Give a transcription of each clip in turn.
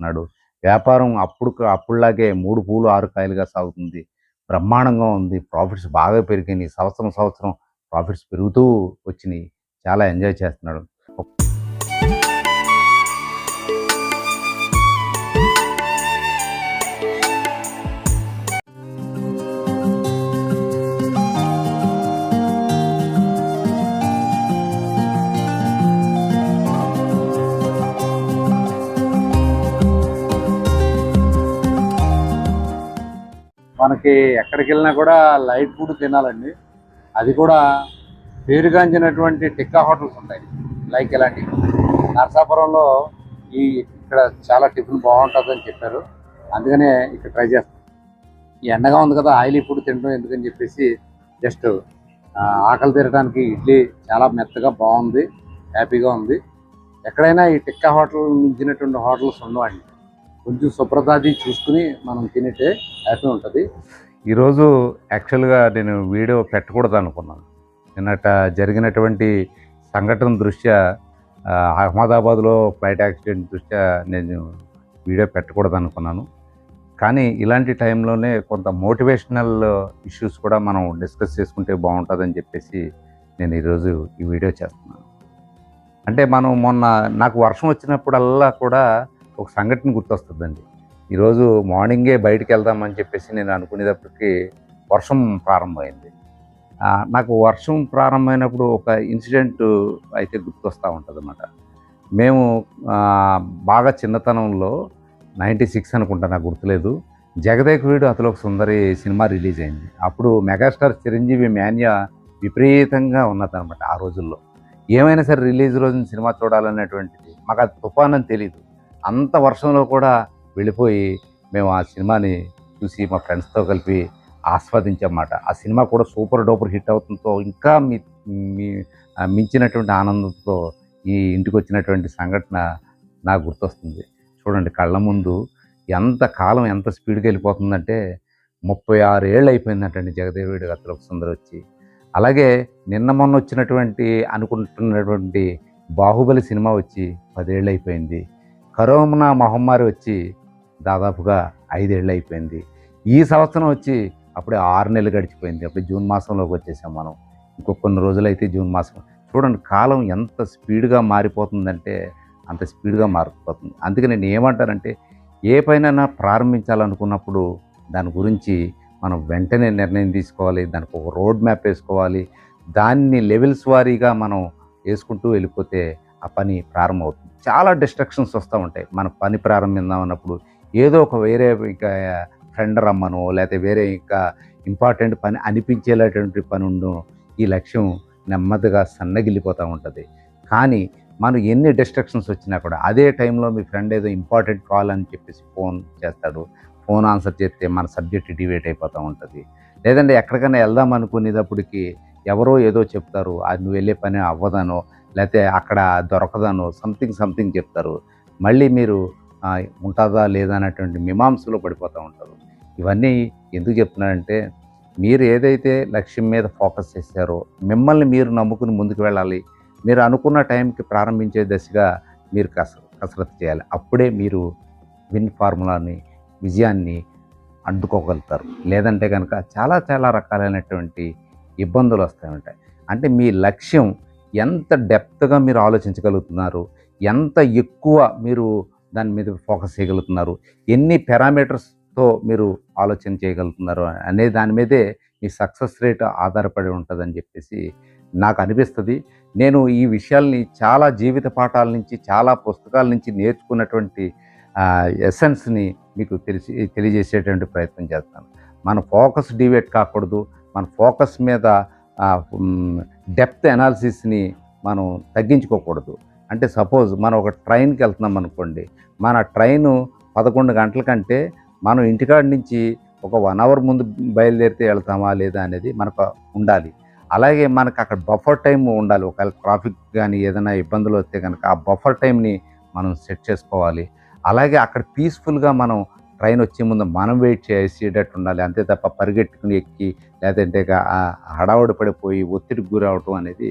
చేస్తున్నాడు. వ్యాపారం అప్పుడు అప్పుడులాగే మూడు పూలు ఆరు కాయలుగా సాగుతుంది. బ్రహ్మాండంగా ఉంది. ప్రాఫిట్స్ బాగా పెరిగినాయి. సంవత్సరం సంవత్సరం ప్రాఫిట్స్ పెరుగుతూ వచ్చినాయి. చాలా ఎంజాయ్ చేస్తున్నాడు. మనకి ఎక్కడికి వెళ్ళినా కూడా లైట్ ఫుడ్ తినాలండి. అది కూడా పేరుగాంచినటువంటి టిక్కా హోటల్స్ ఉంటాయి. లైక్ ఇలాంటివి నరసాపురంలో ఈ ఇక్కడ చాలా టిఫిన్ బాగుంటుందని చెప్పారు. అందుకనే ఇక్కడ ట్రై చేస్తాం. ఈ ఎండగా ఉంది కదా ఆయిలీ ఫుడ్ తినడం ఎందుకని చెప్పేసి జస్ట్ ఆకలి తీరడానికి ఇడ్లీ చాలా మెత్తగా బాగుంది హ్యాపీగా ఉంది. ఎక్కడైనా ఈ టిక్కా హోటల్ మించినటువంటి హోటల్స్ ఉండవండి. కొంచెం శుభ్రతాది చూసుకుని మనం తినేటే హ్యాపీ ఉంటుంది. ఈరోజు యాక్చువల్గా నేను వీడియో పెట్టకూడదు అనుకున్నాను. నిన్నట జరిగినటువంటి సంఘటన దృష్ట్యా అహ్మదాబాద్లో ఫ్లైట్ యాక్సిడెంట్ దృష్ట్యా నేను వీడియో పెట్టకూడదు అనుకున్నాను. కానీ ఇలాంటి టైంలోనే కొంత మోటివేషనల్ ఇష్యూస్ కూడా మనం డిస్కస్ చేసుకుంటే బాగుంటుందని చెప్పేసి నేను ఈరోజు ఈ వీడియో చేస్తున్నాను. అంటే మనం మొన్న నాకు వర్షం వచ్చినప్పుడల్లా కూడా ఒక సంఘటన గుర్తొస్తుందండి. ఈరోజు మార్నింగే బయటికి వెళ్దామని చెప్పేసి నేను అనుకునేటప్పటికి వర్షం ప్రారంభమైంది. నాకు వర్షం ప్రారంభమైనప్పుడు ఒక ఇన్సిడెంట్ అయితే గుర్తొస్తూ ఉంటుంది అన్నమాట మేము బాగా చిన్నతనంలో నైంటీ సిక్స్ అనుకుంటా నాకు గుర్తులేదు. జగదేక్ వీడు అతలో ఒక సుందరి సినిమా రిలీజ్ అయింది. అప్పుడు మెగాస్టార్ చిరంజీవి మాన్య విపరీతంగా ఉన్నదన్నమాట ఆ రోజుల్లో. ఏమైనా సరే రిలీజ్ రోజున సినిమా చూడాలనేటువంటిది. మాకు అది తుఫాన్ అని తెలియదు అంత వర్షంలో కూడా వెళ్ళిపోయి మేము ఆ సినిమాని చూసి మా ఫ్రెండ్స్తో కలిపి ఆస్వాదించామాట ఆ సినిమా కూడా సూపర్ డూపర్ హిట్ అవుతుందో ఇంకా మీ మీ- మించినటువంటి ఆనందంతో ఈ ఇంటికి వచ్చినటువంటి సంఘటన నాకు గుర్తొస్తుంది. చూడండి కళ్ళ ముందు ఎంత కాలం ఎంత స్పీడ్గా వెళ్ళిపోతుందంటే ముప్పై ఆరు ఏళ్ళు అయిపోయిందంటండి జగదేవుడి అతను సుందర్ వచ్చి. అలాగే నిన్న మొన్న వచ్చినటువంటి అనుకుంటున్నటువంటి బాహుబలి సినిమా వచ్చి పదేళ్ళు అయిపోయింది కరోనా మహమ్మారి వచ్చి దాదాపుగా ఐదేళ్ళు అయిపోయింది. ఈ సంవత్సరం వచ్చి అప్పుడే ఆరు నెలలు గడిచిపోయింది. అప్పుడే జూన్ మాసంలోకి వచ్చేసాం మనం. ఇంకో కొన్ని రోజులైతే జూన్ మాసం. చూడండి కాలం ఎంత స్పీడ్గా మారిపోతుందంటే అంత స్పీడ్గా మారిపోతుంది. అందుకే నేను ఏమంటానంటే ఏ పైన ప్రారంభించాలనుకున్నప్పుడు దాని గురించి మనం వెంటనే నిర్ణయం తీసుకోవాలి. దానికి ఒక రోడ్ మ్యాప్ వేసుకోవాలి. దాన్ని లెవెల్స్ వారీగా మనం వేసుకుంటూ వెళ్ళిపోతే ఆ పని ప్రారంభమవుతుంది. చాలా డిస్ట్రక్షన్స్ వస్తూ ఉంటాయి. మన పని ప్రారంభిద్దాం అన్నప్పుడు ఏదో ఒక వేరే ఇంకా ఫ్రెండ్ రమ్మను లేకపోతే వేరే ఇంకా ఇంపార్టెంట్ పని అనిపించేలాంటి పని ఉండు ఈ లక్ష్యం నెమ్మదిగా సన్నగిల్లిపోతూ ఉంటుంది. కానీ మనం ఎన్ని డిస్ట్రక్షన్స్ వచ్చినా కూడా అదే టైంలో మీ ఫ్రెండ్ ఏదో ఇంపార్టెంట్ కాల్ అని చెప్పేసి ఫోన్ చేస్తాడు. ఫోన్ ఆన్సర్ చేస్తే మన సబ్జెక్ట్ డివేట్ అయిపోతూ ఉంటుంది. లేదంటే ఎక్కడికైనా వెళ్దాం అనుకునేటప్పటికి ఎవరో ఏదో చెప్తారు. అది నువ్వు వెళ్ళే పని అవ్వదనో లేకపోతే అక్కడ దొరకదనో సంథింగ్ సంథింగ్ చెప్తారు. మళ్ళీ మీరు ఉంటుందా లేదా అనేటువంటి మీమాంసలో పడిపోతూ ఉంటారు. ఇవన్నీ ఎందుకు చెప్తున్నానంటే మీరు ఏదైతే లక్ష్యం మీద ఫోకస్ చేశారో మిమ్మల్ని మీరు నమ్ముకుని ముందుకు వెళ్ళాలి. మీరు అనుకున్న టైంకి ప్రారంభించే దశగా మీరు కస కసరత్తు చేయాలి. అప్పుడే మీరు విన్ ఫార్ములాని విజయాన్ని అడ్డుకోగలుగుతారు. లేదంటే కనుక చాలా చాలా రకాలైనటువంటి ఇబ్బందులు వస్తాయి ఉంటాయి. అంటే మీ లక్ష్యం ఎంత డెప్త్గా మీరు ఆలోచించగలుగుతున్నారు? ఎంత ఎక్కువ మీరు దాని మీద ఫోకస్ చేయగలుగుతున్నారు? ఎన్ని పారామీటర్స్తో మీరు ఆలోచన చేయగలుగుతున్నారు అనే దాని మీదే మీ సక్సెస్ రేట్ ఆధారపడి ఉంటుందని చెప్పేసి నాకు అనిపిస్తుంది. నేను ఈ విషయాల్ని చాలా జీవిత పాఠాల నుంచి చాలా పుస్తకాల నుంచి నేర్చుకున్నటువంటి ఎసెన్స్ని మీకు తెలిసి తెలియజేసేటువంటి ప్రయత్నం చేస్తాను. మన ఫోకస్ డివేట్ కాకూడదు. మన ఫోకస్ మీద డెప్త్ అనాలిసిస్ని మనం తగ్గించుకోకూడదు. అంటే సపోజ్ మనం ఒక ట్రైన్కి వెళ్తున్నాం అనుకోండి మన ట్రైన్ పదకొండు గంటల కంటే మనం ఇంటికాడ నుంచి ఒక వన్ అవర్ ముందు బయలుదేరితే వెళ్తామా లేదా అనేది మనకు ఉండాలి. అలాగే మనకు అక్కడ బఫర్ టైం ఉండాలి. ఒకవేళ ట్రాఫిక్ కానీ ఏదైనా ఇబ్బందులు వస్తే కనుక ఆ బఫర్ టైంని మనం సెట్ చేసుకోవాలి. అలాగే అక్కడ పీస్ఫుల్గా మనం ట్రైన్ వచ్చే ముందు మనం వెయిట్ చేసేటట్టు ఉండాలి. అంతే తప్ప పరిగెట్టుకుని ఎక్కి లేదంటే హడావుడి పడిపోయి ఒత్తిడికి గురవటం అనేది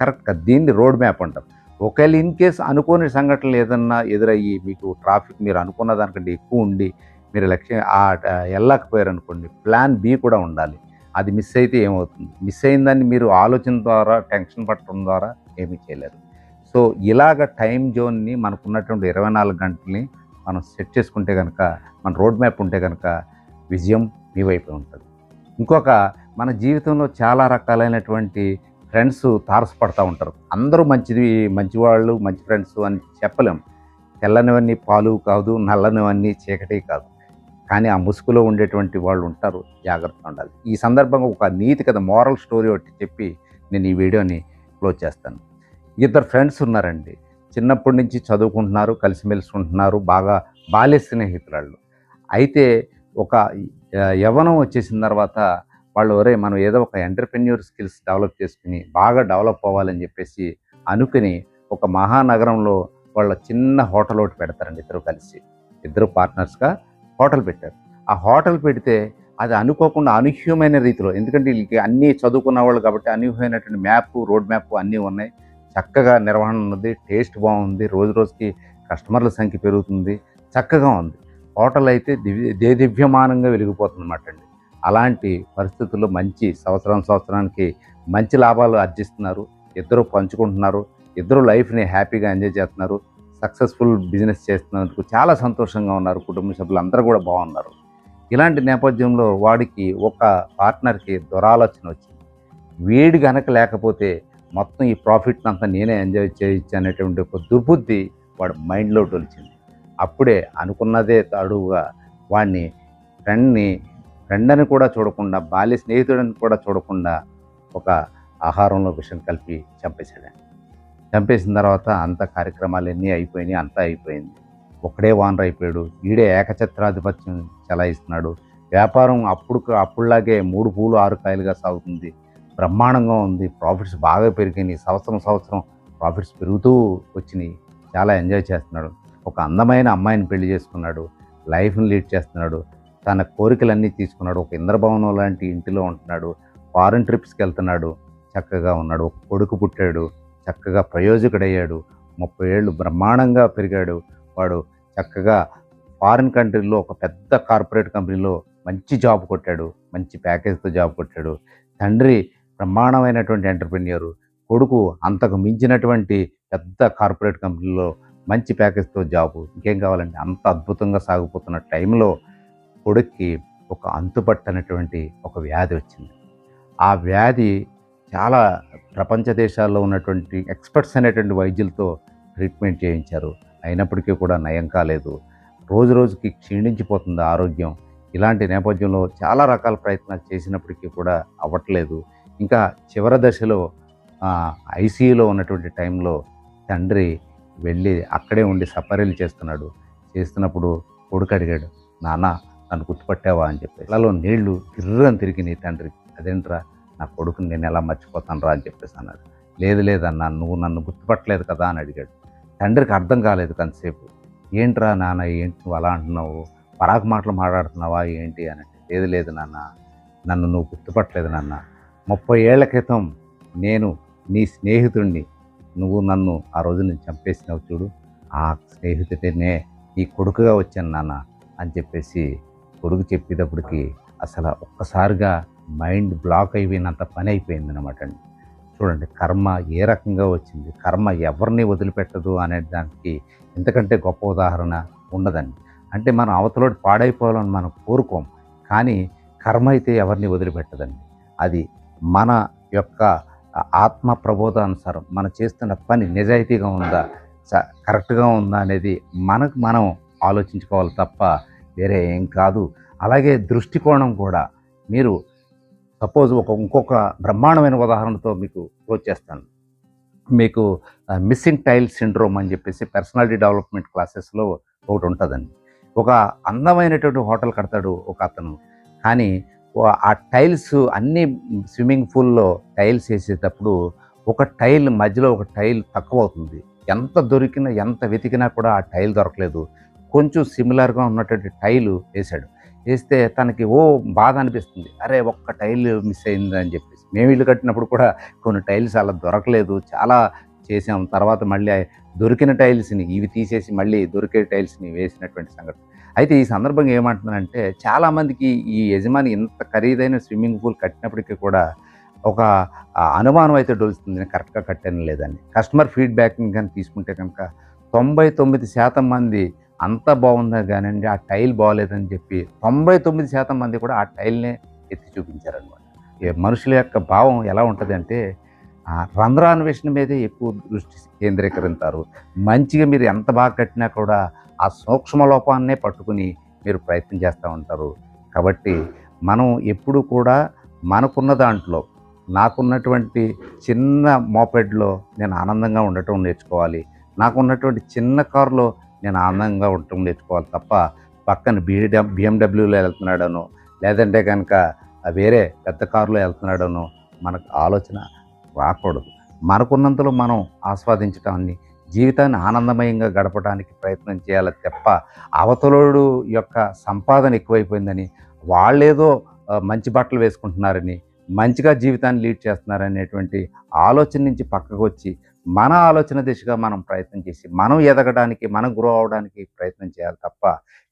కరెక్ట్గా దీన్ని రోడ్ మ్యాప్ అంటాం. ఒకవేళ ఇన్ కేస్ అనుకోని సంఘటనలు ఏదన్నా ఎదురయ్యి మీకు ట్రాఫిక్ మీరు అనుకున్న దానికంటే ఎక్కువ ఉండి మీరు లక్ష్యం ఆ ఆ వెళ్ళకపోయారు అనుకోండి ప్లాన్ బి కూడా ఉండాలి. అది మిస్ అయితే ఏమవుతుంది? మిస్ అయిందని మీరు ఆలోచన ద్వారా టెన్షన్ పట్టడం ద్వారా ఏమీ చేయలేరు. సో ఇలాగ టైం జోన్ని మనకున్నటువంటి ఇరవై నాలుగు గంటల్ని మనం సెట్ చేసుకుంటే కనుక మన రోడ్ మ్యాప్ ఉంటే కనుక విజయం మీ వైపే ఉంటుంది. ఇంకొక మన జీవితంలో చాలా రకాలైనటువంటి ఫ్రెండ్స్ తారసపడతా ఉంటారు. అందరూ మంచిది మంచివాళ్ళు మంచి ఫ్రెండ్స్ అని చెప్పలేం. తెల్లనివన్నీ పాలు కాదు నల్లనివన్నీ చీకటి కాదు. కానీ ఆ ముసుగులో ఉండేటువంటి వాళ్ళు ఉంటారు జాగ్రత్తగా ఉండాలి. ఈ సందర్భంగా ఒక నీతి కథ మోరల్ స్టోరీ ఒకటి చెప్పి నేను ఈ వీడియోని క్లోజ్ చేస్తాను. ఇద్దరు ఫ్రెండ్స్ ఉన్నారండి. చిన్నప్పటి నుంచి చదువుకుంటున్నారు కలిసిమెలిసి ఉంటున్నారు బాగా బాల్య స్నేహితురాళ్ళు. అయితే ఒక యవనం యవ్వనం వచ్చేసిన తర్వాత వాళ్ళు ఒరే మనం ఏదో ఒక ఎంటర్ప్రెన్యూర్ స్కిల్స్ డెవలప్ చేసుకుని బాగా డెవలప్ అవ్వాలని చెప్పేసి అనుకుని ఒక మహానగరంలో వాళ్ళ చిన్న హోటల్ ఒకటి పెడతారండి ఇద్దరు కలిసి. ఇద్దరు పార్ట్నర్స్గా హోటల్ పెట్టారు. ఆ హోటల్ పెడితే అది అనుకోకుండా అనూహ్యమైన రీతిలో ఎందుకంటే వీళ్ళకి అన్నీ చదువుకున్న వాళ్ళు కాబట్టి అనూహ్యమైనటువంటి మ్యాప్ రోడ్ మ్యాప్ అన్నీ ఉన్నాయి. చక్కగా నిర్వహణ ఉన్నది టేస్ట్ బాగుంది రోజు రోజుకి కస్టమర్ల సంఖ్య పెరుగుతుంది చక్కగా ఉంది. హోటల్ అయితే దివ్య దేదివ్యమానంగా వెలిగిపోతుంది అండి. అలాంటి పరిస్థితుల్లో మంచి సంవత్సరం సంవత్సరానికి మంచి లాభాలు ఆర్జిస్తున్నారు. ఇద్దరు పంచుకుంటున్నారు. ఇద్దరు లైఫ్ని హ్యాపీగా ఎంజాయ్ చేస్తున్నారు. సక్సెస్ఫుల్ బిజినెస్ చేస్తున్నందుకు చాలా సంతోషంగా ఉన్నారు. కుటుంబ సభ్యులు అందరూ కూడా బాగున్నారు. ఇలాంటి నేపథ్యంలో వాడికి ఒక పార్ట్నర్కి దురాలోచన వచ్చింది. వీడి గనక లేకపోతే మొత్తం ఈ ప్రాఫిట్ అంతా నేనే ఎంజాయ్ చేయొచ్చు అనేటువంటి ఒక దుర్బుద్ధి వాడు మైండ్లో తొలిచింది అప్పుడే అనుకున్నదే అడుగుగా వాడిని ఫ్రెండ్ని ఫ్రెండ్ అని కూడా చూడకుండా బాల్య స్నేహితుడని కూడా చూడకుండా ఒక ఆహారంలో విషయం కలిపి చంపేశాడు. చంపేసిన తర్వాత అంత కార్యక్రమాలు ఎన్ని అయిపోయినాయి అంతా అయిపోయింది. ఒకడే వానర్ అయిపోయాడు. ఈడే ఏకఛత్రాధిపత్యం చెలాయిస్తున్నాడు. వ్యాపారం అప్పుడు అప్పుడులాగే మూడు పూలు ఆరు కాయలుగా సాగుతుంది. బ్రహ్మాండంగా ఉంది. ప్రాఫిట్స్ బాగా పెరిగినాయి. సంవత్సరం సంవత్సరం ప్రాఫిట్స్ పెరుగుతూ వచ్చినాయి. చాలా ఎంజాయ్ చేస్తున్నాడు. ఒక అందమైన అమ్మాయిని పెళ్ళి చేసుకున్నాడు. లైఫ్ని లీడ్ చేస్తున్నాడు. తన కోరికలన్నీ తీసుకున్నాడు. ఒక ఇంద్రభవనం లాంటి ఇంటిలో ఉంటున్నాడు. ఫారెన్ ట్రిప్స్కి వెళ్తున్నాడు. చక్కగా ఉన్నాడు. ఒక కొడుకు పుట్టాడు. చక్కగా ప్రయోజకుడయ్యాడు. ముప్పై ఏళ్ళు బ్రహ్మాండంగా పెరిగాడు. వాడు చక్కగా ఫారిన్ కంట్రీలో ఒక పెద్ద కార్పొరేట్ కంపెనీలో మంచి జాబ్ కొట్టాడు. మంచి ప్యాకేజ్తో జాబ్ కొట్టాడు. తండ్రి బ్రహ్మాండమైనటువంటి ఎంటర్ప్రెన్యూర్ కొడుకు అంతకు మించినటువంటి పెద్ద కార్పొరేట్ కంపెనీలో మంచి ప్యాకేజ్తో జాబు. ఇంకేం కావాలంటే అంత అద్భుతంగా సాగిపోతున్న టైంలో కొడుక్కి ఒక అంతుపట్టనటువంటి ఒక వ్యాధి వచ్చింది. ఆ వ్యాధి చాలా ప్రపంచ దేశాల్లో ఉన్నటువంటి ఎక్స్పర్ట్స్ అనేటువంటి వైద్యులతో ట్రీట్మెంట్ చేయించారు. అయినప్పటికీ కూడా నయం కాలేదు. రోజు రోజుకి క్షీణించిపోతుంది ఆరోగ్యం. ఇలాంటి నేపథ్యంలో చాలా రకాల ప్రయత్నాలు చేసినప్పటికీ కూడా అవ్వట్లేదు. ఇంకా చివరి దశలో ఐసీయూలో ఉన్నటువంటి టైంలో తండ్రి వెళ్ళి అక్కడే ఉండి సపరీలు చేస్తున్నాడు. చేస్తున్నప్పుడు కొడుకు అడిగాడు నాన్న నన్ను గుర్తుపట్టావా? అని చెప్పి ఇళ్ళలో నీళ్ళు తిర్రని తిరిగి నీ తండ్రి. అదేంట్రా నా కొడుకుని నేను ఎలా మర్చిపోతాను రా? అని చెప్పేసి అన్నాడు. లేదు లేదన్నా నువ్వు నన్ను గుర్తుపట్టలేదు కదా? అని అడిగాడు. తండ్రికి అర్థం కాలేదు కొంతసేపు. ఏంట్రా నాన్న ఏంటి నువ్వు అలా అంటున్నావు? పరాకు మాటలు మాట్లాడుతున్నావా? ఏంటి? అని అంటే లేదు లేదు నాన్న నన్ను నువ్వు గుర్తుపట్టలేదు నాన్న. ముప్పై ఏళ్ళ క్రితం నేను నీ స్నేహితుడిని నువ్వు నన్ను ఆ రోజు నేను చంపేసినావు చూడు. ఆ స్నేహితుడినే నీ కొడుకుగా వచ్చాను నాన్న అని చెప్పేసి కొడుకు చెప్పేటప్పటికి అసలు ఒక్కసారిగా మైండ్ బ్లాక్ అయిపోయినంత పని అయిపోయింది అనమాట అండి. చూడండి కర్మ ఏ రకంగా వచ్చింది కర్మ ఎవరిని వదిలిపెట్టదు అనే దానికి ఇంతకంటే గొప్ప ఉదాహరణ ఉండదండి. అంటే మనం అవతలోటి పాడైపోవాలని మనం కోరుకోం కానీ కర్మ అయితే ఎవరిని వదిలిపెట్టదండి. అది మన యొక్క ఆత్మ ప్రబోధానుసారం మనం చేస్తున్న పని నిజాయితీగా ఉందా కరెక్ట్గా ఉందా అనేది మనకు మనం ఆలోచించుకోవాలి తప్ప వేరే ఏం కాదు. అలాగే దృష్టికోణం కూడా మీరు సపోజ్ ఒక ఇంకొక బ్రహ్మాండమైన ఉదాహరణతో మీకు క్లోజ్ చేస్తాను. మీకు మిస్సింగ్ టైల్ సిండ్రోమ్ అని చెప్పేసి పర్సనాలిటీ డెవలప్మెంట్ క్లాసెస్లో ఒకటి ఉంటుందండి. ఒక అందమైనటువంటి హోటల్ కడతాడు ఒక అతను. కానీ ఆ టైల్స్ అన్ని స్విమ్మింగ్ పూల్లో టైల్స్ వేసేటప్పుడు ఒక టైల్ మధ్యలో ఒక టైల్ తక్కువ అవుతుంది ఎంత దొరికినా ఎంత వెతికినా కూడా ఆ టైల్ దొరకలేదు. కొంచెం సిమిలర్గా ఉన్నటువంటి టైలు వేశాడు. వేస్తే తనకి ఓ బాధ అనిపిస్తుంది. అరే ఒక్క టైల్ మిస్ అయింది అని చెప్పేసి. మేము ఇల్లు కట్టినప్పుడు కూడా కొన్ని టైల్స్ అలా దొరకలేదు. చాలా చేసాం తర్వాత మళ్ళీ దొరికిన టైల్స్ని ఇవి తీసేసి మళ్ళీ దొరికే టైల్స్ని వేసినటువంటి సంఘటన. అయితే ఈ సందర్భంగా ఏమంటున్నానంటే చాలామందికి ఈ యజమాని ఇంత ఖరీదైన స్విమ్మింగ్ పూల్ కట్టినప్పటికీ కూడా ఒక అనుమానం అయితే డొలుస్తుంది నేను కరెక్ట్గా కట్టాను లేదని కస్టమర్ ఫీడ్బ్యాక్ని కానీ తీసుకుంటే కనుక తొంభై తొమ్మిది శాతం మంది అంత బాగుందా కానివ్వండి ఆ టైల్ బాగోలేదని చెప్పి తొంభై తొమ్మిది శాతం మంది కూడా ఆ టైల్నే ఎత్తి చూపించారనమాట. మనుషుల యొక్క భావం ఎలా ఉంటుంది అంటే రంధ్రాన్వేషణ మీదే ఎక్కువ దృష్టి కేంద్రీకరించారు మంచిగా మీరు ఎంత బాగా కట్టినా కూడా ఆ సూక్ష్మ లోపాన్నే పట్టుకుని మీరు ప్రయత్నం చేస్తూ ఉంటారు. కాబట్టి మనం ఎప్పుడు కూడా మనకున్న దాంట్లో నాకున్నటువంటి చిన్న మోపెడ్లో నేను ఆనందంగా ఉండటం నేర్చుకోవాలి. నాకున్నటువంటి చిన్న కారులో నేను ఆనందంగా ఉండటం నేర్చుకోవాలి తప్ప పక్కన బిఎం బిఎండబ్ల్యూలో వెళ్తున్నాడనో లేదంటే కనుక వేరే పెద్ద కారులో వెళ్తున్నాడనో మనకు ఆలోచన రాకూడదు. మనకున్నంతలో మనం ఆస్వాదించటాన్ని జీవితాన్ని ఆనందమయంగా గడపడానికి ప్రయత్నం చేయాలి తప్ప అవతలోడు యొక్క సంపాదన ఎక్కువైపోయిందని వాళ్ళేదో మంచి బట్టలు వేసుకుంటున్నారని మంచిగా జీవితాన్ని లీడ్ చేస్తున్నారనేటువంటి ఆలోచన నుంచి పక్కకు వచ్చి మన ఆలోచన దిశగా మనం ప్రయత్నం చేసి మనం ఎదగడానికి మనం గ్రో అవడానికి ప్రయత్నం చేయాలి తప్ప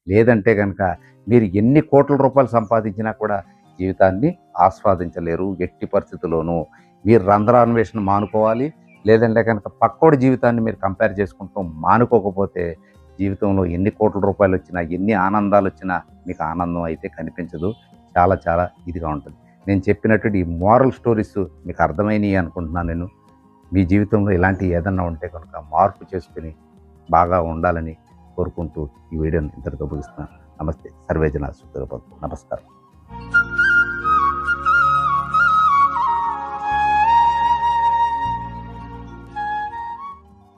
లేదంటే కనుక మీరు ఎన్ని కోట్ల రూపాయలు సంపాదించినా కూడా జీవితాన్ని ఆస్వాదించలేరు ఎట్టి పరిస్థితుల్లోనూ. మీరు రంధ్రాన్వేషణ మానుకోవాలి. లేదంటే కనుక పక్కోడి జీవితాన్ని మీరు కంపేర్ చేసుకుంటూ మానుకోకపోతే జీవితంలో ఎన్ని కోట్ల రూపాయలు వచ్చినా ఎన్ని ఆనందాలు వచ్చినా మీకు ఆనందం అయితే కనిపించదు. చాలా చాలా ఇదిగా ఉంటుంది. నేను చెప్పినటువంటి ఈ మోరల్ స్టోరీస్ మీకు అర్థమైనవి అనుకుంటున్నాను నేను. మీ జీవితంలో ఇలాంటి ఏదన్నా ఉంటే కనుక మార్పు చేసుకుని బాగా ఉండాలని కోరుకుంటూ ఈ వీడియోని ఇంతటితో ముగిస్తున్నాను. నమస్తే. సర్వేజన సుఖ నమస్కారం.